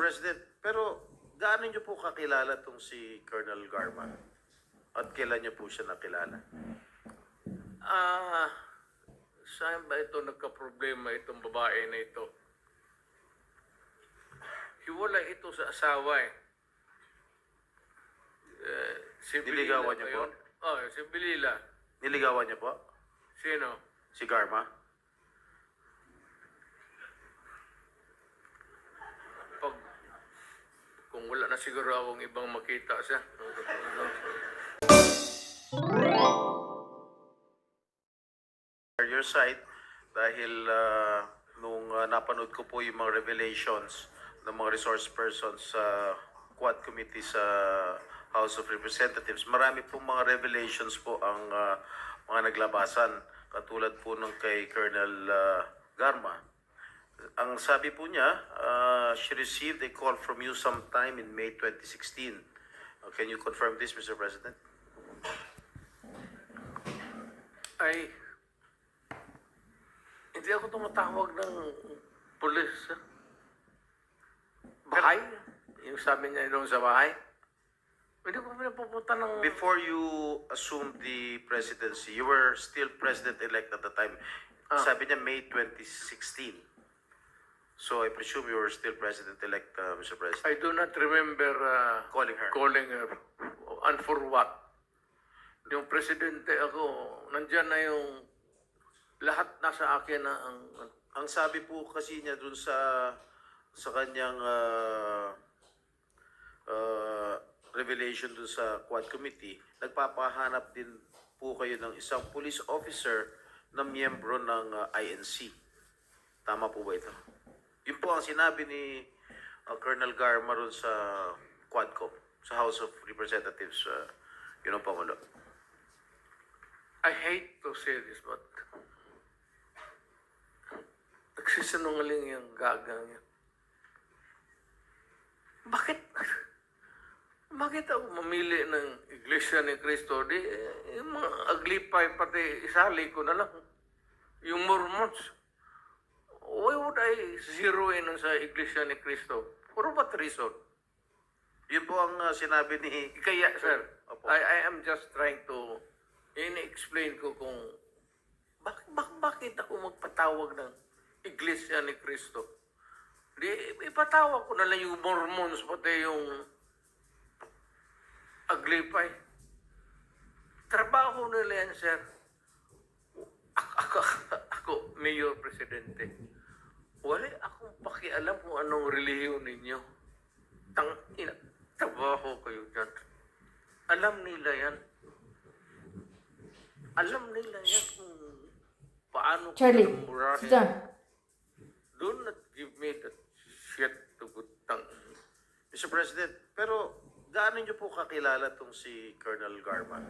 President, pero gaano niyo po kakilala tong si Colonel Garma? At kailan niyo po siya nakilala? Ah, saan ba ito nagka-problema itong babae na ito? Hiwalay ito sa asawa eh. Eh, si Niligawan niya ba po? yun? Oh, si Belila. Niligawan niyo po? Sino? Si Garma? Pag, kung wala na siguro akong ibang makita siya. your side dahil ah, nung ah, napanood ko po yung mga revelations ng mga resource persons sa Quad Committee sa House of Representatives. Marami pong mga revelations po ang ah, mga naglabasan katulad po nung kay Colonel ah, Garma. Ang sabi po niya, ah, she received a call from you sometime in May 2016. Uh, can you confirm this, Mr. President? Ay, hindi ako tumatawag ng pulis. ah. Bahay? Yung sabi niya doon sa bahay? Hindi ko pinapupunta ng... Before you assumed the presidency, you were still president-elect at the time. Ah. Sabi niya May 2016. So I presume you were still president-elect, uh, Mr. President. I do not remember uh, Calling her. calling her. And for what? Yung presidente ako, nandyan na yung lahat nasa akin na ang... Ang sabi po kasi niya dun sa sa kanyang uh, uh, revelation dun sa Quad Committee, nagpapahanap din po kayo ng isang police officer na miyembro ng uh, INC. Tama po ba ito? Yun po ang sinabi ni uh, Colonel Garma ron sa Quadcom, sa House of Representatives, uh, yun ang Pangulo. I hate to say this, but nagsisinungaling yung gagang yan. Bakit? Bakit ako mamili ng Iglesia ni Cristo? Di, eh, yung mga aglipay, pati isali ko na lang. Yung Mormons. Why would I zero in sa Iglesia ni Cristo? For what reason? Yun po ang uh, sinabi ni Kaya, sir, Opo. I, I am just trying to in-explain ko kung bak, bak, bakit ako magpatawag ng Iglesia ni Cristo. Di, ipatawag ko na lang yung Mormons, pati yung Aglipay. Trabaho nila yan, sir. Ako, ako, ako Mayor Presidente. Wala akong pakialam kung anong relihiyon ninyo. Tang, ina, trabaho kayo dyan. Alam nila yan. Alam nila yan kung paano Charlie, kayo murahin. sit down. Do not give me that shit to butang. Mr. President, pero gaano niyo po kakilala tong si Colonel Garma?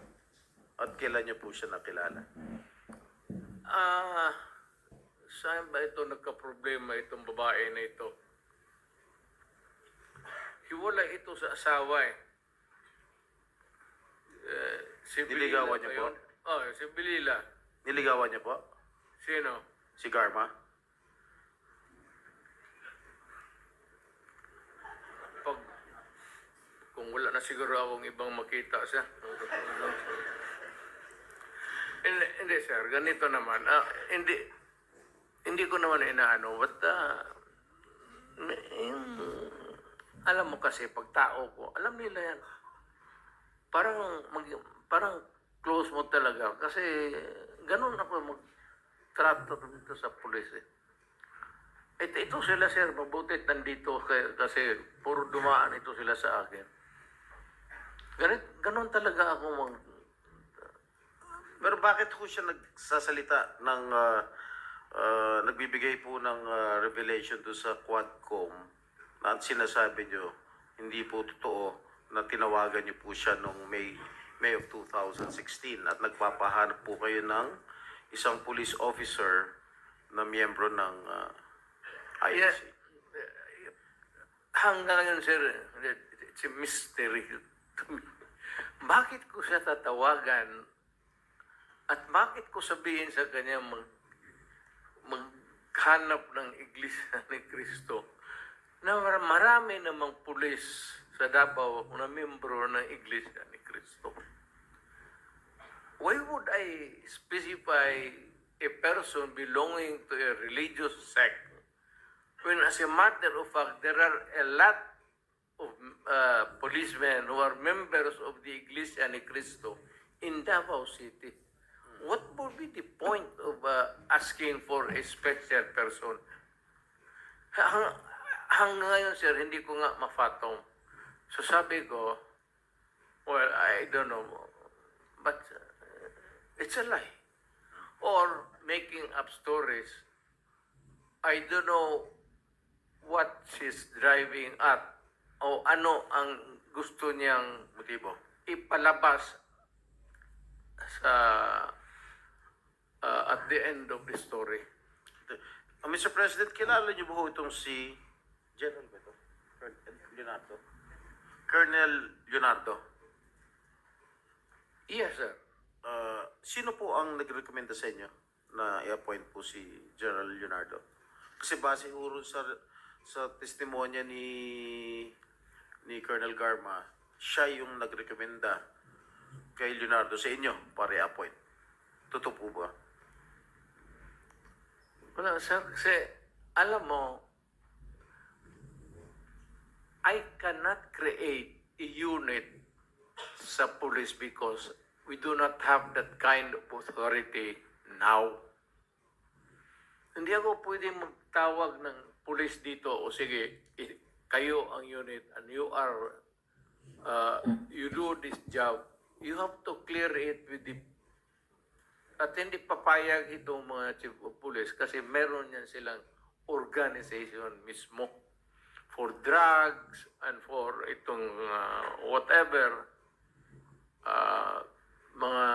At kailan niyo po siya nakilala? Ah, saan ba ito nagka-problema itong babae na ito? Hiwalay ito sa asawa eh. Eh, si Niligawan ba po? Oh, si Belila. Niligawan niya po? Sino? Si Garma? Pag, kung wala na siguro akong ibang makita siya. hindi, hindi sir, ganito naman. Ah, hindi, hindi ko naman inaano, but ah, yung, alam mo kasi, pag tao ko, alam nila yan. Parang, mag, parang close mo talaga. Kasi, ganun ako mag-trato dito sa pulis eh. Ito, ito sila sir, mabuti nandito kasi puro dumaan ito sila sa akin. Ganit, ganun talaga ako mag... Pero bakit po siya nagsasalita ng, ah, ah, nagbibigay po ng ah, revelation doon sa Quadcom na at sinasabi niyo, hindi po totoo na tinawagan niyo po siya noong May, May of 2016 at nagpapahanap po kayo ng isang police officer na miyembro ng ah, Yeah. INC. Hanggang ngayon sir, it's a mystery to me. Bakit ko siya tatawagan at bakit ko sabihin sa kanya mag, maghanap ng iglesia ni Kristo? na mar- marami namang pulis sa Davao na membro ng Iglesia ni Cristo. Why would I specify a person belonging to a religious sect when as a matter of fact there are a lot of uh, policemen who are members of the Iglesia ni Cristo in Davao City? What would be the point of uh, asking for a special person? Hang, hanggang ngayon, sir, hindi ko nga mafatong. So sabi ko, well, I don't know, but uh, it's a lie. Or making up stories. I don't know what she's driving at o ano ang gusto niyang Motibo. ipalabas sa uh, at the end of the story. Uh, Mr. President, kilala niyo ba ho itong si General ba ito? Colonel Leonardo? Colonel Leonardo. Yes, sir. Uh, sino po ang nagrekomenda sa inyo na i-appoint po si General Leonardo? Kasi base ho sa, sa testimonya ni ni Colonel Garma, siya yung nagrekomenda kay Leonardo sa inyo para i-appoint. Totoo po ba? Wala, sir. Kasi, alam mo, I cannot create a unit sa police because we do not have that kind of authority now. Hindi ako pwede magtawag ng police dito o sige, kayo ang unit and you are, uh, you do this job. You have to clear it with the at hindi papayag itong mga chief of police kasi meron yan silang organization mismo for drugs and for itong uh, whatever uh, mga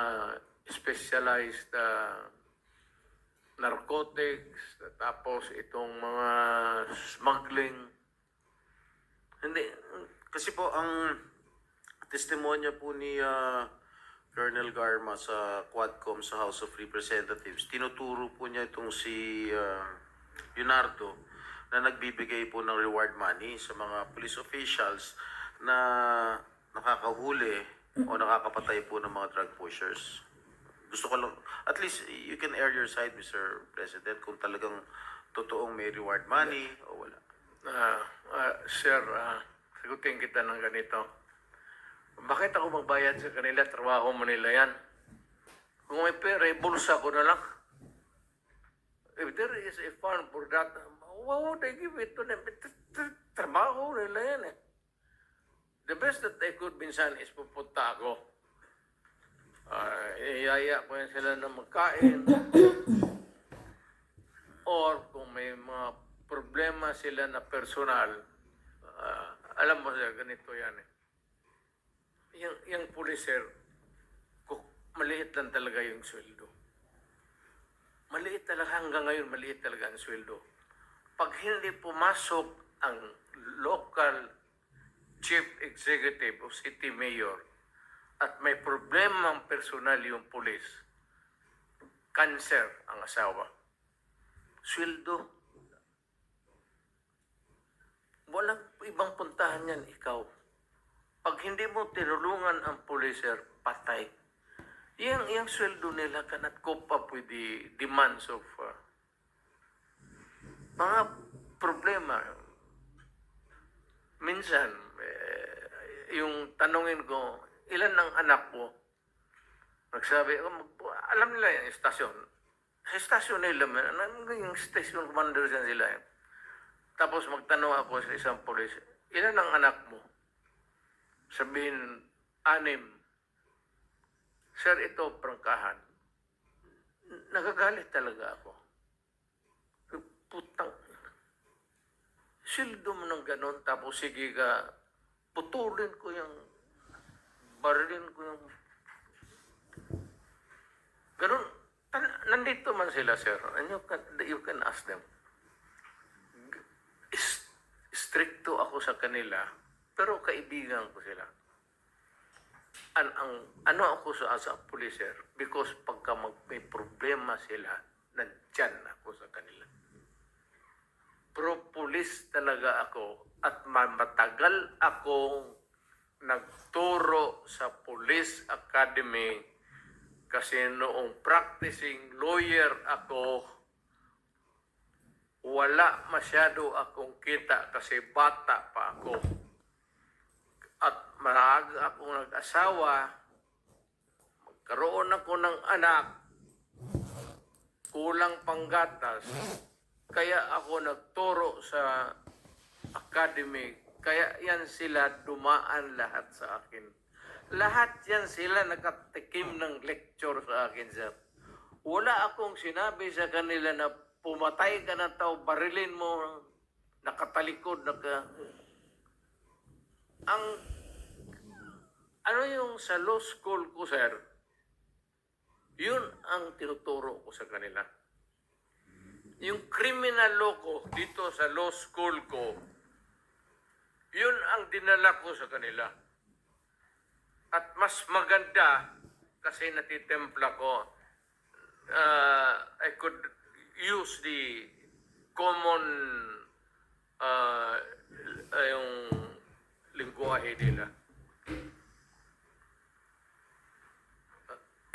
specialized uh, narcotics tapos itong mga smuggling. Hindi Kasi po ang testimonya po ni ah, Colonel Garma sa Quadcom sa House of Representatives, tinuturo po niya itong si ah, Leonardo na nagbibigay po ng reward money sa mga police officials na nakakahuli o nakakapatay po ng mga drug pushers. Gusto ko lang, at least you can air your side, Mr. President, kung talagang totoong may reward money o wala. Ah, ah, sir, ah, sagutin kita ng ganito. Bakit ako magbayad sa kanila? Trabaho mo nila yan. Kung may pera, bulsa ko na lang. If there is a fund for that, why would I give it to them? Tra- tra- Trabaho nila yan eh. The best that I could minsan is pupunta ako. Uh, iyaya ko yan sila na magkain. Or kung may mga problema sila na personal, ah, alam mo sir, ganito yan eh. Yung, yung policer, ku- maliit lang talaga yung sweldo. Maliit talaga, hanggang ngayon maliit talaga ang sweldo. Pag hindi pumasok ang local chief executive o city mayor at may problema ang personal yung police, cancer ang asawa sweldo. Walang ibang puntahan yan, ikaw. Pag hindi mo tinulungan ang policer, patay. Yang, yang sweldo nila cannot cope up with the demands of uh, mga problema. Minsan, eh, yung tanungin ko, ilan ang anak mo? Nagsabi, oh, alam nila yung istasyon. Sa istasyon nila, ano yung station commander sila. Tapos magtanong ako sa isang polis, ilan ang anak mo? Sabihin, anim. Sir, ito, prangkahan. Nagagalit talaga ako. Putang. Sildo mo ng ganon, tapos sige ka, putulin ko yung, barilin ko yung Ganun, nandito man sila, sir. And you can, you can ask them. Stricto ako sa kanila, pero kaibigan ko sila. An ang ano ako sa as a policer because pagka mag, may problema sila, nandyan ako sa kanila. Pro pulis talaga ako at ma- matagal akong nagturo sa Police Academy kasi noong practicing lawyer ako, wala masyado akong kita kasi bata pa ako. At maaga akong nag-asawa, magkaroon ako ng anak, kulang panggatas, kaya ako nagturo sa academy, kaya yan sila dumaan lahat sa akin. Lahat yan sila nakatikim ng lecture sa akin, sir. Wala akong sinabi sa kanila na pumatay ka ng tao, barilin mo, nakatalikod, naka... Ang, ano yung sa law school ko, sir, yun ang tinuturo ko sa kanila. Yung criminal law ko dito sa law school ko, yun ang dinala ko sa kanila. At mas maganda kasi natitempla ko, uh, I could use the common uh, yung lingwahe nila.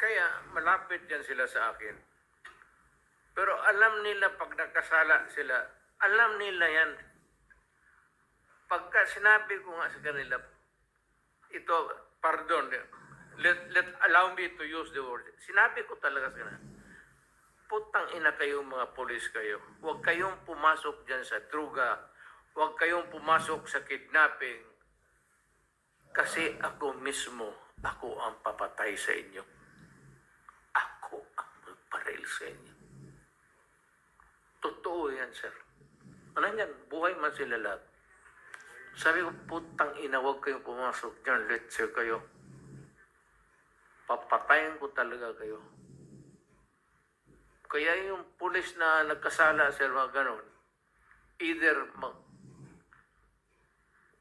Kaya malapit yan sila sa akin. Pero alam nila pag nagkasala sila, alam nila yan. Pagka sinabi ko nga sa kanila, ito, pardon, let, let allow me to use the word. Sinabi ko talaga sa kanila, putang ina kayo mga polis kayo. Huwag kayong pumasok dyan sa druga. Huwag kayong pumasok sa kidnapping. Kasi ako mismo, ako ang papatay sa inyo. Ako ang magparil sa inyo. Totoo yan, sir. Ano yan? Buhay man sila lahat. Sabi ko, putang ina, huwag kayong pumasok dyan. Let's say kayo. Papatayin ko talaga kayo. Kaya yung pulis na nagkasala sa mga ganon, either mag,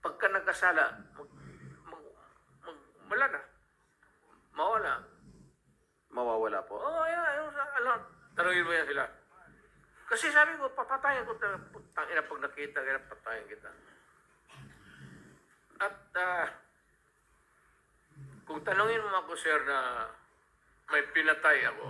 pagka nagkasala, mag, mag, wala na. Mawala. Mawawala po. Oo, oh, yeah, yung sa, ano, tanongin mo yan sila. Kasi sabi ko, talaga, putang ina, pag nakita ka, patayin kita. At, ah, kung tanongin mo ako, sir, na may pinatay ako,